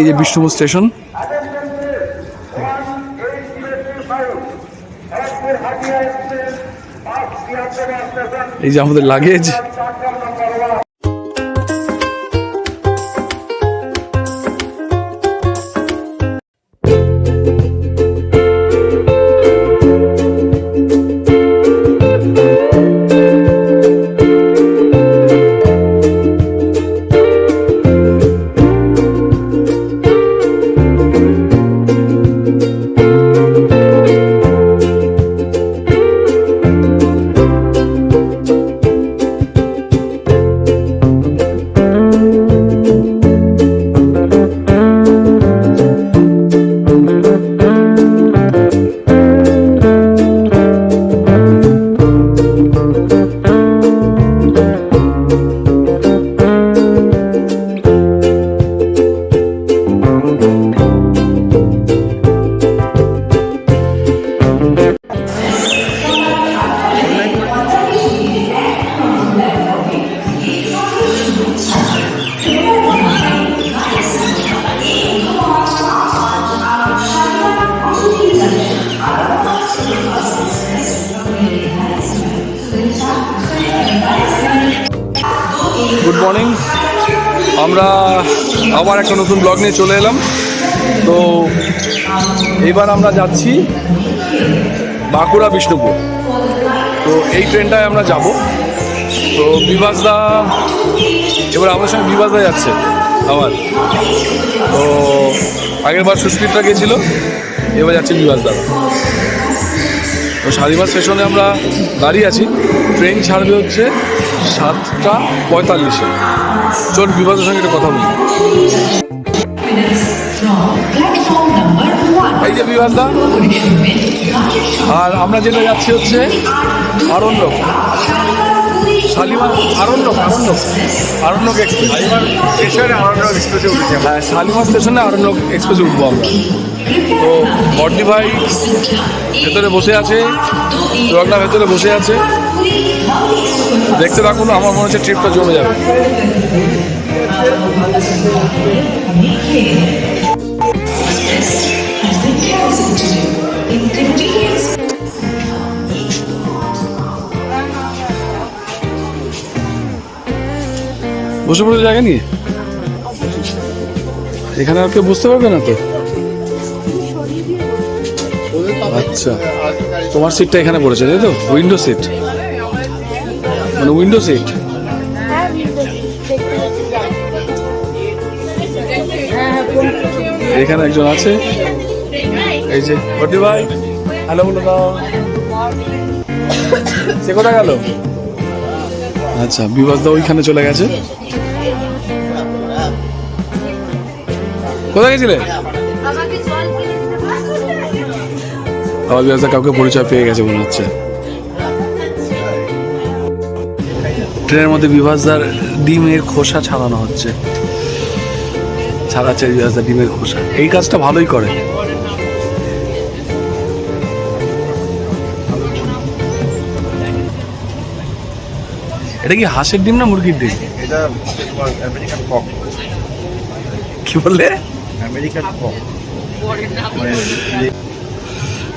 এই যে বিষ্ণুপুর স্টেশন। এই যে আমাদের লাগেজ। নিয়ে চলে এলাম। তো এবার আমরা যাচ্ছি বাঁকুড়া বিষ্ণুপুর। তো এই ট্রেনটায় আমরা যাব। তো বিভাসদা এবার আমাদের সঙ্গে বিভাসদা যাচ্ছে আমার তো আগের বার সুস্মিতরা গেছিল, এবার যাচ্ছে বিভাসদা তো শালিমার স্টেশনে আমরা দাঁড়িয়ে আছি। ট্রেন ছাড়বে হচ্ছে সাতটা পঁয়তাল্লিশে। চল বিভাসের সঙ্গে একটা কথা বলি. এই যে বিভাসদা আর আমরা যেটা যাচ্ছি হচ্ছে আরণ্যক। শালিমার আরণ্যক আরণ্যক। আরণ্যক এক্সপ্রেস স্টেশনে আরণ্য এক্সপ্রেসে উঠেছি। হ্যাঁ শালিমার স্টেশনে আরণ্যক এক্সপ্রেসে উঠবো আমরা। তো বর্দি ভাই ভেতরে বসে আছে রগনা ভেতরে বসে আছে। দেখতে থাকুন, আমার মনে হচ্ছে ট্রিপটা জমে যাবে। বসে পড়ে জায়গা নিয়ে? এখানে আর কেউ বুঝতে পারবে না তো? আচ্ছা। তোমার সিটটা এখানে পড়েছে, তাই তো? উইন্ডো সিট মানে উইন্ডো সিট এখানে একজন আছে। এই যে বডি ভাই হ্যালো বলে দাও। সে কোথায় গেল? আচ্ছা বিভাস দা ওইখানে চলে গেছে। কোথায় গেছিলে? আবার বিভাস দা কাউকে পরিচয় পেয়ে গেছে মনে হচ্ছে। ট্রেনের মধ্যে বিভাসদার ডিমের খোসা ছাড়ানো হচ্ছে। ছাড়াচ্ছে বিভাসদার ডিমের খোসা। এই কাজটা ভালোই করে। এটা কি হাঁসের ডিম না মুরগির ডিম? এটা আমেরিকান কক। কি বললে? American cock. মানে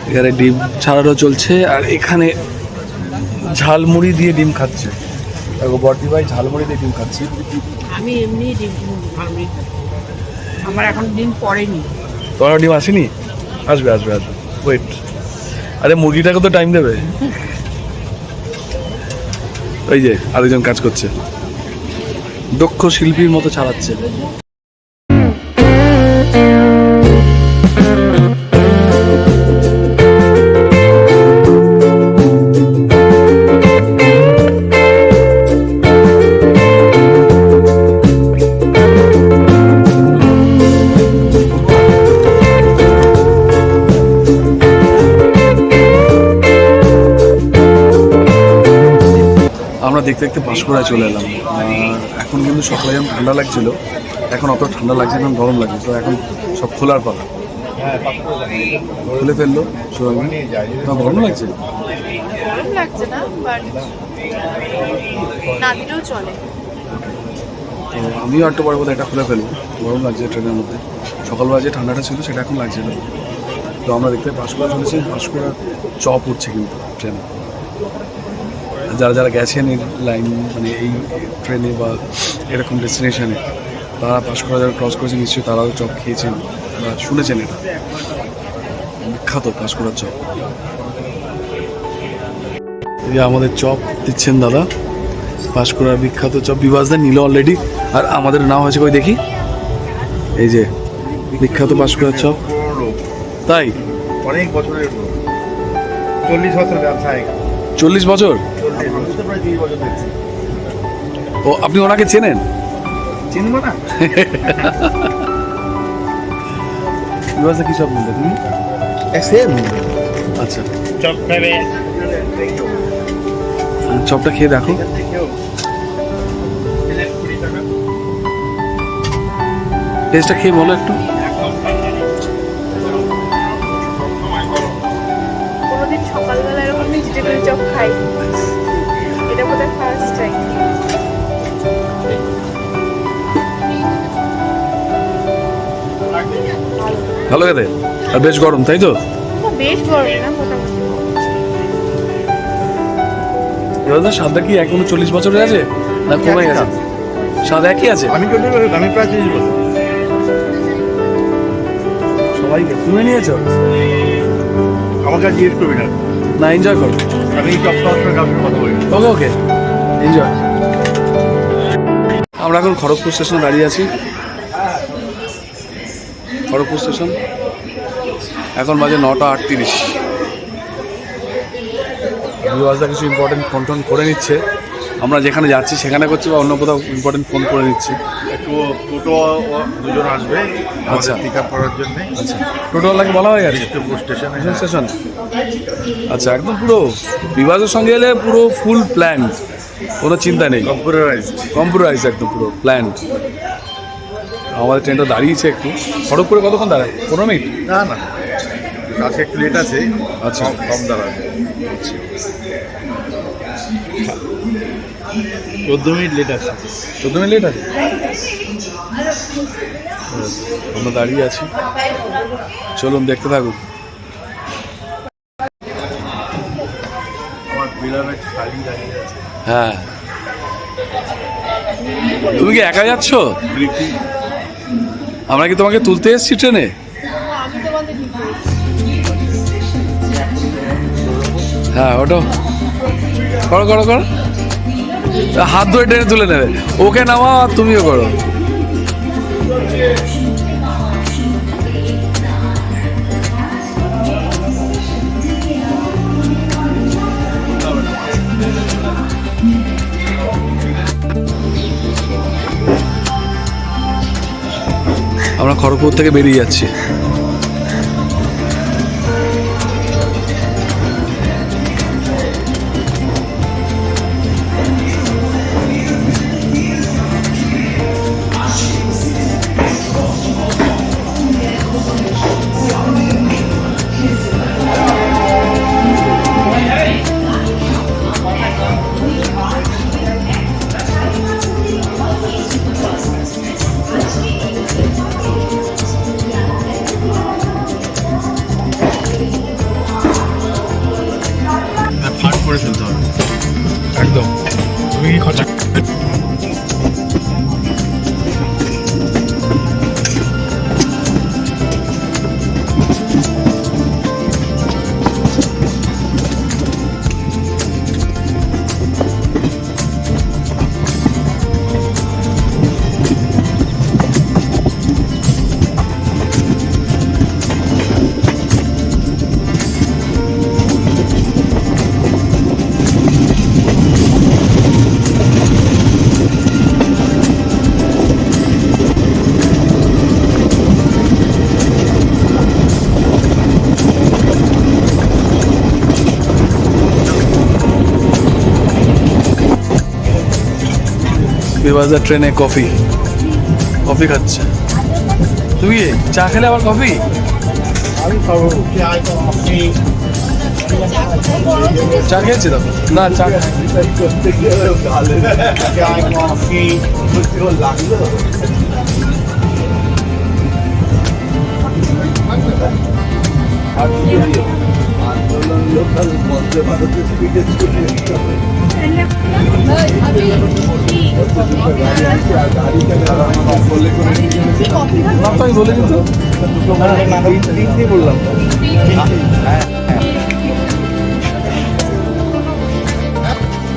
এখানে ডিম ছাড়ানো চলছে আর এখানে ঝালমুড়ি দিয়ে ডিম খাচ্ছে। দেখো বর্দি ভাই ঝালমুড়ি দিয়ে ডিম খাচ্ছে। আমি এমনি ডিম আমার এখন দিন পড়েনি। তোমার ডিম আসেনি? আসবে আসবে আসবে। ওয়েট আরে, মুরগিটাকে তো টাইম দেবে। ওই যে, আরেকজন কাজ করছে। দক্ষ শিল্পীর মতো চালাচ্ছে। দেখতে দেখতে পাঁশকুড়ায় চলে এলাম। এখন কিন্তু সকালে যেমন ঠান্ডা লাগছিল এখন অত ঠান্ডা লাগছে না গরম লাগছে তো এখন সব খোলার পালা। খুলে ফেলল না গরম লাগছে? গরম লাগছে না না দিলেও চলে। তো আমিও একটু পরে বোধহয় এটা খুলে ফেলব গরম লাগছে ট্রেনের মধ্যে। সকালবেলা যে ঠান্ডাটা ছিল সেটা এখন লাগছে না। তো আমরা দেখতে পাঁশকুড়া চলেছি পাঁশকুড়া চপ উঠছে কিন্তু ট্রেনে। যারা যারা গেছেন এই লাইন মানে এই ট্রেনে বা এরকম ডেস্টিনেশনে তারা পাঁশকুড়া যারা ক্রস করেছেন নিশ্চয়ই তারাও চপ খেয়েছেন বা শুনেছেন এটা। বিখ্যাত পাঁশকুড়ার চপ এই আমাদের চপ দিচ্ছেন দাদা পাঁশকুড়ার বিখ্যাত চপ বিভাসদা নিল অলরেডি আর আমাদের নাম হয়েছে কই দেখি? এই যে, বিখ্যাত পাঁশকুড়ার চপ। তাই? অনেক বছরের চল্লিশ বছর ব্যবসায়িক। চল্লিশ বছর? ও আপনি ওনাকে চেনেন? চিনবো না। বিভাসদা কি চপ বললে তুমি? সেম আচ্ছা। চপ খাবে। চপটা খেয়ে দেখো। টেস্টটা খেয়ে বলো একটু। ভেজিটেবল চপ খাই এটা বোধহয় ফার্স্ট টাইম ভালো খেতে? আর বেশ গরম তাই তো? বেশ গরম না মোটামুটি। বিভাসদা স্বাদটা কি এখনও চল্লিশ বছরের আছে? না কমে গেছে? স্বাদ একই আছে? আমি চল্লিশ বছর আমি প্রায় তিরিশ বছর। সবাইকে। তুমি নিয়েছো? আমাকে আর জিজ্ঞেস করবি না। না এনজয় করো। আমি ওকে ওকে এনজয় আমরা এখন খড়গপুর স্টেশনে দাঁড়িয়ে আছি। খড়গপুর স্টেশন। এখন বাজে নটা আটত্রিশ। বিবাসদা কিছু ইম্পর্টেন্ট ফোন টোন করে নিচ্ছে। আমরা যেখানে যাচ্ছি সেখানে করছি বা অন্য কোথাও ইম্পর্টেন্ট ফোন করে নিচ্ছি একটু টোটো দুজন আসবে আচ্ছা। আচ্ছা। পিক আপ করার জন্য। আচ্ছা। টোটোওয়ালাকে বলা হয়ে গেছে? স্টেশনে স্টেশন স্টেশনে আচ্ছা একদম পুরো বিভাগের সঙ্গে এলে পুরো ফুল প্ল্যান কোনো চিন্তা নেই। কম্পিউটারাইজড কম্পিউটারাইজ একদম পুরো প্ল্যান আমাদের ট্রেনটা দাঁড়িয়েছে একটু। খড়গপুরে কতক্ষণ দাঁড়ায়? পনেরো মিনিট? না না। আজকে একটু লেট আছে। আচ্ছা। কম কম দাঁড়াবে। চোদ্দ মিনিট লেট আছে। চোদ্দ মিনিট লেট আছে? আমরা দাঁড়িয়ে আছি। চলুন দেখতে থাকুন। হ্যাঁ। তুমি কি একা যাচ্ছ? আমরা কি তোমাকে তুলতে এসেছি ট্রেনে? হ্যাঁ ওটো করো করো করো। হাত ধরে টেনে তুলে নেবে। ওকে নামা তুমিও করো। আমরা খড়গপুর থেকে বেরিয়ে যাচ্ছি। বিবাজা ট্রেনে কফি। কফি খাচ্ছে। তুমি চা খেলে আবার কফি? চা খেয়েছি তো? না চা না তো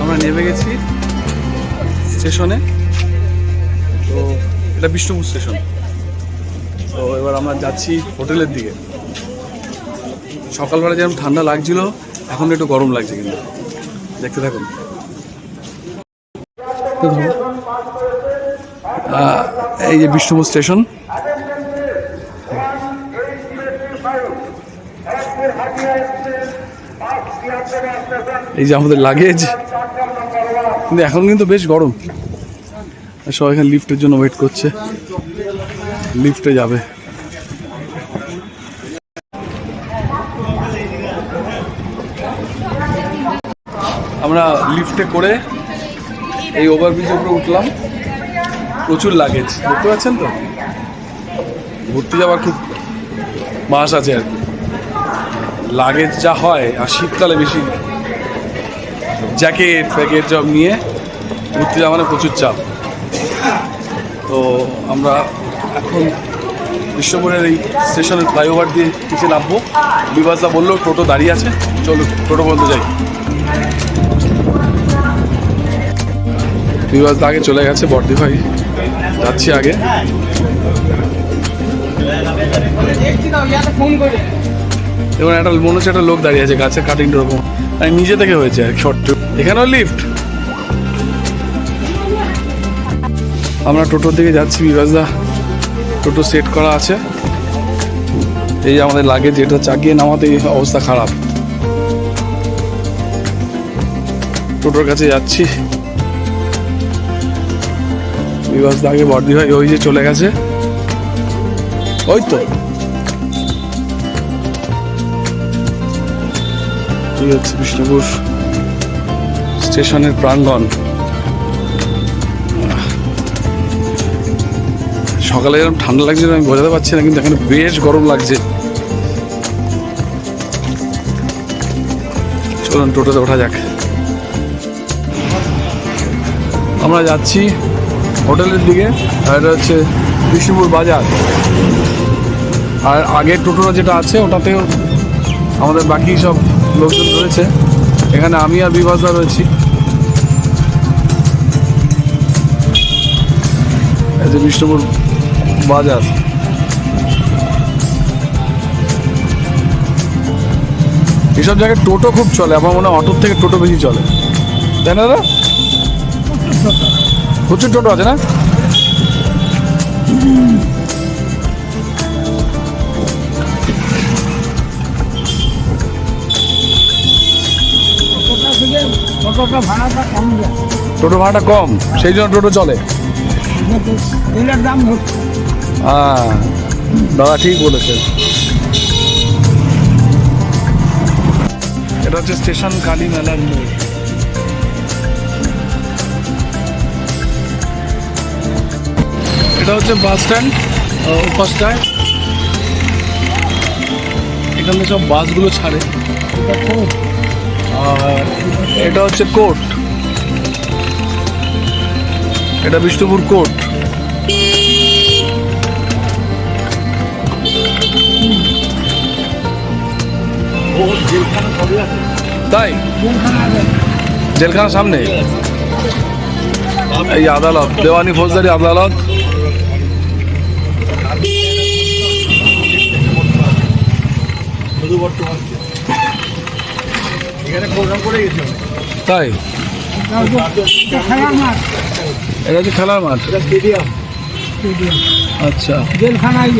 আমরা নেমে গেছি স্টেশনে। তো এটা বিষ্ণুপুর স্টেশন। তো এবার আমরা যাচ্ছি হোটেলের দিকে। সকালবেলা যেরকম ঠান্ডা লাগছিল, এখন একটু গরম লাগছে কিন্তু। দেখতে থাকুন। এই যে বিষ্ণুপুর স্টেশন। এই যে আমাদের লাগেজ। কিন্তু এখন কিন্তু বেশ গরম। সবাই এখানে লিফটের জন্য ওয়েট করছে। লিফটে যাবে। আমরা লিফটে করে এই ওভারব্রিজের উপরে উঠলাম। প্রচুর লাগেজ দেখতে পাচ্ছেন তো? ঘুরতে যাওয়ার খুব মাস আছে আর কি। লাগেজ যা হয়, আর শীতকালে বেশি জ্যাকেট ফ্যাকেট সব নিয়ে ঘুরতে যাওয়া মানে প্রচুর চাপ। তো আমরা এখন বিশ্বপুরের এই স্টেশনের ফ্লাইওভার দিয়ে নিচে নামবো। বিভাসদা বলল, টোটো দাঁড়িয়ে আছে, চলো, টোটো পর্যন্ত যাই। বিভাসদা আগে চলে গেছে বর্দি ভাই। যাচ্ছি আগে। এবং একটা মনে হচ্ছে একটা লোক দাঁড়িয়ে আছে গাছের কাটিংটা ওরকম। আর নিজে থেকে হয়েছে আর শর্ট এখানেও লিফট আমরা টোটোর দিকে যাচ্ছি বিভাসদা। টোটো সেট করা আছে। এই আমাদের লাগে যেটা চাকিয়ে নামাতে অবস্থা খারাপ। টোটোর কাছে যাচ্ছি। বিভাসদা আগে বর্দি ভাই ওই যে চলে গেছে। ওই তো। বিষ্ণুপুর স্টেশনের প্রাঙ্গণ। সকালে এরকম ঠান্ডা লাগছে আমি বোঝাতে পারছি না, কিন্তু এখানে বেশ গরম লাগছে। চলুন টোটোতে ওঠা যাক। আমরা যাচ্ছি হোটেলের দিকে, আর এটা হচ্ছে বিষ্ণুপুর বাজার। আর আগের টোটোটা যেটা আছে, ওটাতেও আমাদের বাকি সব লোকজন রয়েছে। এখানে আমি আর বিভাসদা রয়েছি। বিষ্ণুপুর বাজার। এসব জায়গায় টোটো খুব চলে, আমার মনে হয় অটোর থেকে টোটো বেশি চলে। তাই না প্রচুর টোটো আছে না? টোটো ভাড়াটা কম, সেই জন্য টোটো চলে। হ্যাঁ দাদা ঠিক বলেছেন এটা হচ্ছে স্টেশন কালী মেলার মোড় এটা হচ্ছে বাস স্ট্যান্ড পাশটায় এখানে সব বাসগুলো ছাড়ে। আর এটা হচ্ছে কোর্ট। এটা বিষ্ণুপুর কোর্ট। তাই? জেলখানার সামনে? এই আদালত, দেওয়ানি ফৌজদারি আদালত। এখানে প্রোগ্রাম করে গেছি তাই? এটা হচ্ছে খেলার মাঠ? স্টেডিয়াম। আচ্ছা। জেলখানায়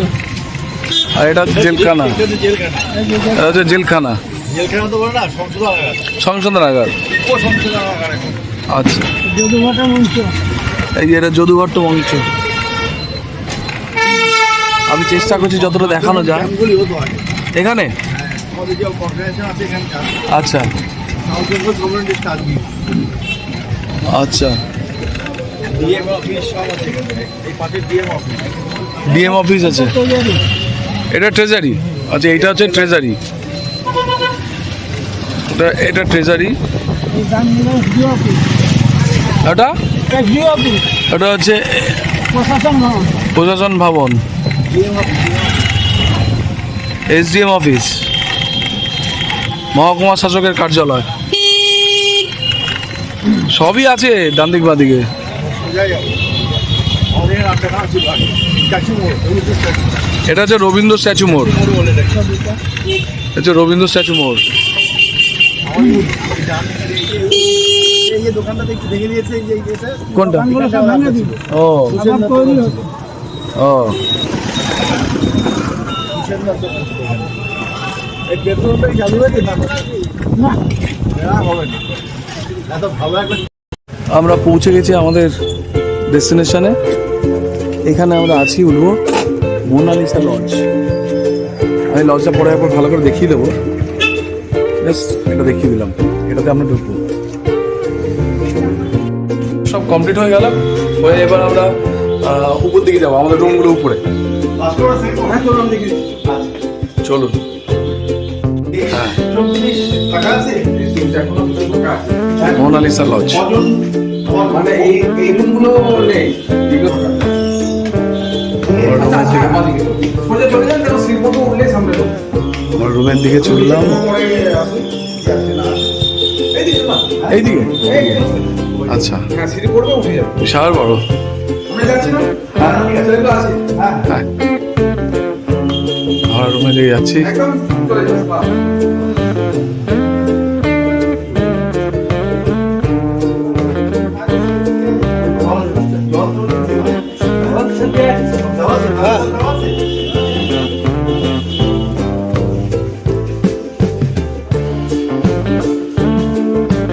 আর এটা হচ্ছে জেলখানা। এটা হচ্ছে জেলখানা। জেলখানা। জেলখানা তো বলে না সংশোধনাগার আচ্ছা। এই যে এটা যদুঘট্ট মঞ্চ। আমি চেষ্টা করছি যতটা দেখানো যায়। এখানে? আমাদের যে অর্গানাইজেশন আছে এখানকার। আচ্ছা। সাউথ বেঙ্গল আচ্ছা। ডিএম অফিস সব আছে এই পাশে ডিএম অফিস ডিএম অফিস আছে। এটা ট্রেজারি আচ্ছা এইটা হচ্ছে ট্রেজারি এটা এটা ট্রেজারি এটা এটা হচ্ছে প্রশাসন ভবন। এসডিএম অফিস মহকুমা শাসকের কার্যালয়। সবই আছে ডান দিক এটা হচ্ছে রবীন্দ্র স্ট্যাচু মোড়। হচ্ছে রবীন্দ্র স্ট্যাচু মোড়। কোনটা? ও। এই পেট্রোলটাই চালু হয়েছে না। না। হবে না। এত ভালো একটা আমরা পৌঁছে গেছি আমাদের ডেস্টিনেশনে। এখানে আমরা আছি উঠবো মোনালিসা লজ। আমি লজটা পরে একবার ভালো করে দেখিয়ে দেবো। জাস্ট এটা দেখিয়ে দিলাম। এটাতে আমরা ঢুকবো। সব কমপ্লিট হয়ে গেল। হয়ে এবার আমরা উপর দিকে যাব আমাদের রুমগুলো উপরে। হ্যাঁ চলুন। Monalisa lodge. মানে এই এই রুমগুলো নেই। আমার রুমের দিকে। চললাম। এইদিকে আচ্ছা। বিশাল বড়। হ্যাঁ আমার রুমে দিকে যাচ্ছি।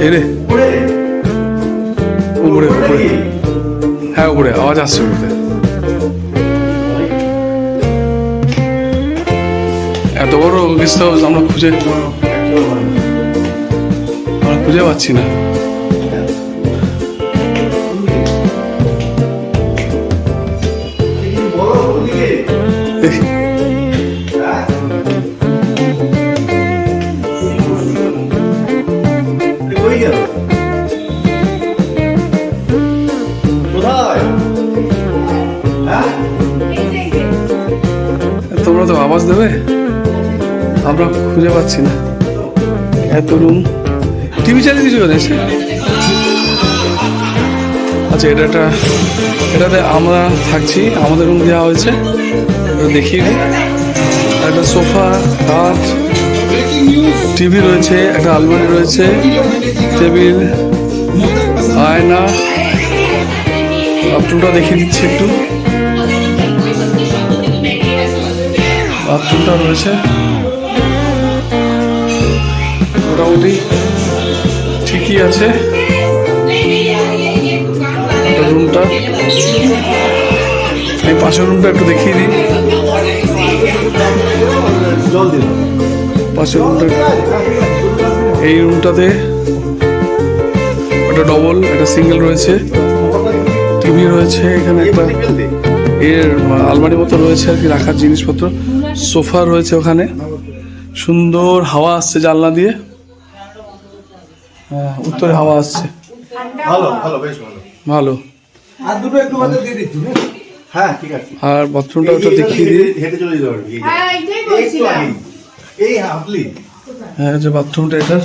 এই রে উপরে উপরে হ্যাঁ উপরে আওয়াজ আসছে উপরে এত বড় গেস্ট হাউস আমরা খুঁজে আমরা খুঁজে পাচ্ছি না। আওয়াজ দেবে? আমরা খুঁজে পাচ্ছি না। এত রুম টিভি চালিয়ে দিয়েছ এসে? আচ্ছা এটা একটা এটাতে আমরা থাকছি। আমাদের রুম দেওয়া হয়েছে। দেখিয়ে একটা সোফা খাট টিভি রয়েছে, একটা আলমারি রয়েছে, টেবিল, আয়না। বাথরুমটা দেখিয়ে দিচ্ছি একটু। বাথরুমটা রয়েছে? মোটামুটি ঠিকই আছে। রুমটা এই পাশের রুমটা একটু দেখিয়ে দিই। পাশের রুমটা এই রুমটাতে একটা ডবল একটা সিঙ্গেল রয়েছে। টিভি রয়েছে, এখানে একটা এর আলমারি মতো রয়েছে আর কি, রাখার জিনিসপত্র। সোফা রয়েছে ওখানে। সুন্দর হাওয়া আসছে জানলা দিয়ে। হ্যাঁ, উত্তরে হাওয়া আসছে। ভালো ভালো বেশ ভালো। ভালো। আর দুটো একটু মাত্র দিয়ে দিচ্ছি হ্যাঁ ঠিক আছে। আর বাথরুমটা ওটা দেখিয়ে দিই। হেঁটে চলে যেতে পারবি হ্যাঁ এইটাই বলছিলাম। এই হাঁটলি হ্যাঁ যে বাথরুমটা এটা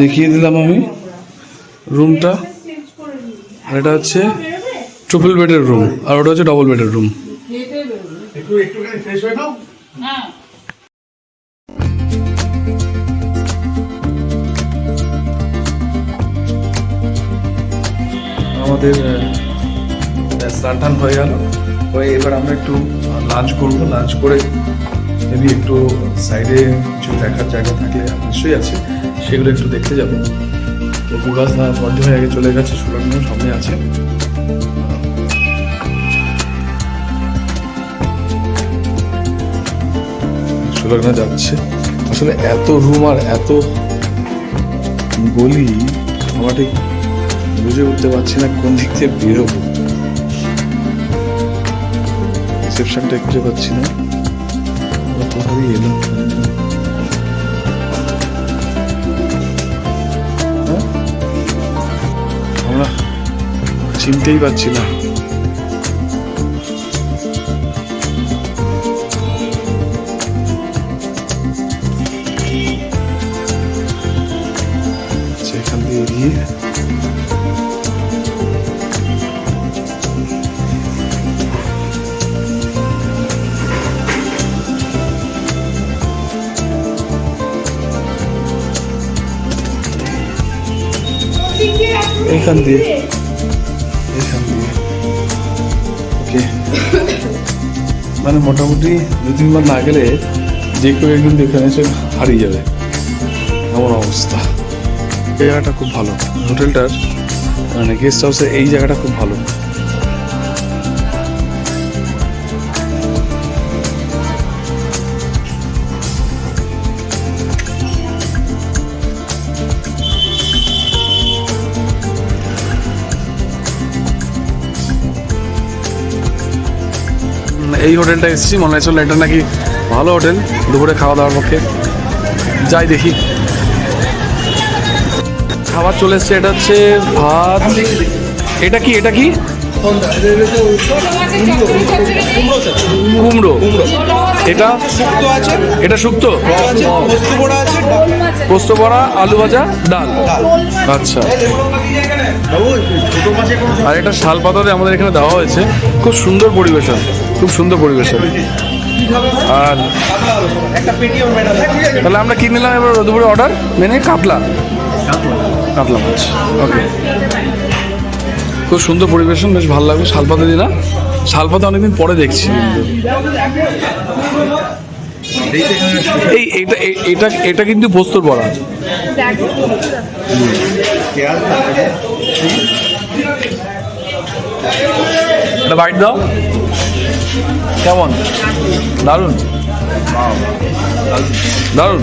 দেখিয়ে দিলাম আমি। রুমটা আর এটা হচ্ছে ট্রিপল বেডের রুম আর ওটা হচ্ছে ডবল বেডের রুম একটু একটুখানি ফ্রেশ হয়ে নাও। আমাদের স্নান টান হয়ে গেল। হয়ে এবার আমরা একটু লাঞ্চ করব। লাঞ্চ করে মেবি একটু সাইডে কিছু দেখার জায়গা থাকলে নিশ্চয়ই আছে। সেগুলো একটু দেখতে যাব। তো না বন্ধ হয়ে আগে চলে গেছে সুলগ্ন সামনে আছে। সুলগ্ন যাচ্ছে। আসলে এত রুম আর এত গলি, আমার ঠিক বুঝে উঠতে পারছি না কোন দিক থেকে বেরোবো। রিসেপশনটা খুঁজে পাচ্ছি না। এলাম? হ্যাঁ? আমরা চিনতেই পারছি না। এখান দিয়ে দিয়ে দিয়ে ওকে মানে মোটামুটি দু তিনবার না গেলে যে কেউ একদিন এখানে এসে হারিয়ে যাবে। এমন অবস্থা। এই জায়গাটা খুব ভালো। হোটেলটার মানে গেস্ট হাউসের এই জায়গাটা খুব ভালো। এই হোটেলটা এসেছি, মনে হচ্ছিল এটা নাকি ভালো হোটেল, দুপুরে খাওয়া দাওয়ার পক্ষে। যাই দেখি। খাবার চলে এসছে, এটা হচ্ছে ভাত। এটা কি এটা কি? কুমড়ো। এটা? এটা পোস্ত বড়া, আলু ভাজা, ডাল। আচ্ছা। আর এটা শাল পাতাতে আমাদের এখানে দেওয়া হয়েছে। খুব সুন্দর পরিবেশন, খুব সুন্দর পরিবেশন। আর তাহলে আমরা কি নিলাম এবার দুপুরে অর্ডার মেনে কাতলা। কাতলা মাছ। ওকে খুব সুন্দর পরিবেশন, বেশ ভালো লাগবে শালপাতা না শালপাতা অনেকদিন পরে দেখছি। এই এটা এটা এটা কিন্তু পোস্তর বড়া। এটা বাইট দাও। কেমন? দারুণ। দারুণ।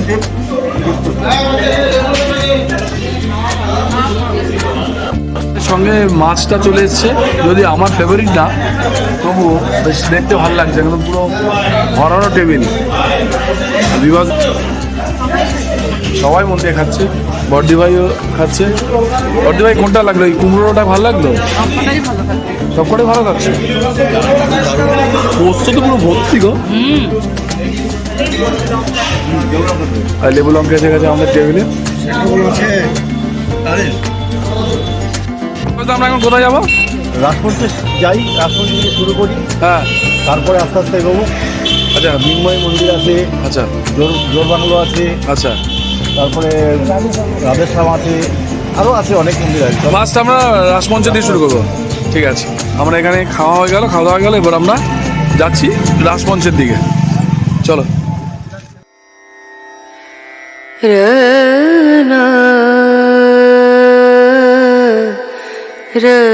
সঙ্গে মাছটা চলে এসছে। যদি আমার ফেভারিট না তবুও বেশ দেখতে ভালো লাগছে একদম পুরো ভরানো টেবিল বিভাগ সবাই মন দিয়ে খাচ্ছে বর্দি ভাইও খাচ্ছে। বর্দি ভাই কোনটা লাগল? এই কুমড়োটা ভালো লাগল? সবকটাই ভালো খাচ্ছে পোস্ত তো পুরো ভর্তি গো। আর লেবু লঙ্কা এসে গেছে আমাদের টেবিলে তো আমরা এখন কোথায় যাব? রাজপথে যাই রাজপথ থেকে শুরু করি। হ্যাঁ। তারপরে আস্তে আস্তে এগোবো। আচ্ছা। মিনময় মন্দির আছে আচ্ছা। জোর জোর বাংলো আছে। আচ্ছা। তারপরে রাধেশ্যাম আছে। আরও আছে অনেক মন্দির আছে। লাস্ট আমরা রাসমঞ্চ দিয়ে শুরু করব। ঠিক আছে। আমরা এখানে খাওয়া হয়ে গেল খাওয়া দাওয়া হয়ে গেল এবার আমরা যাচ্ছি রাসমঞ্চের দিকে। চলো। রনা re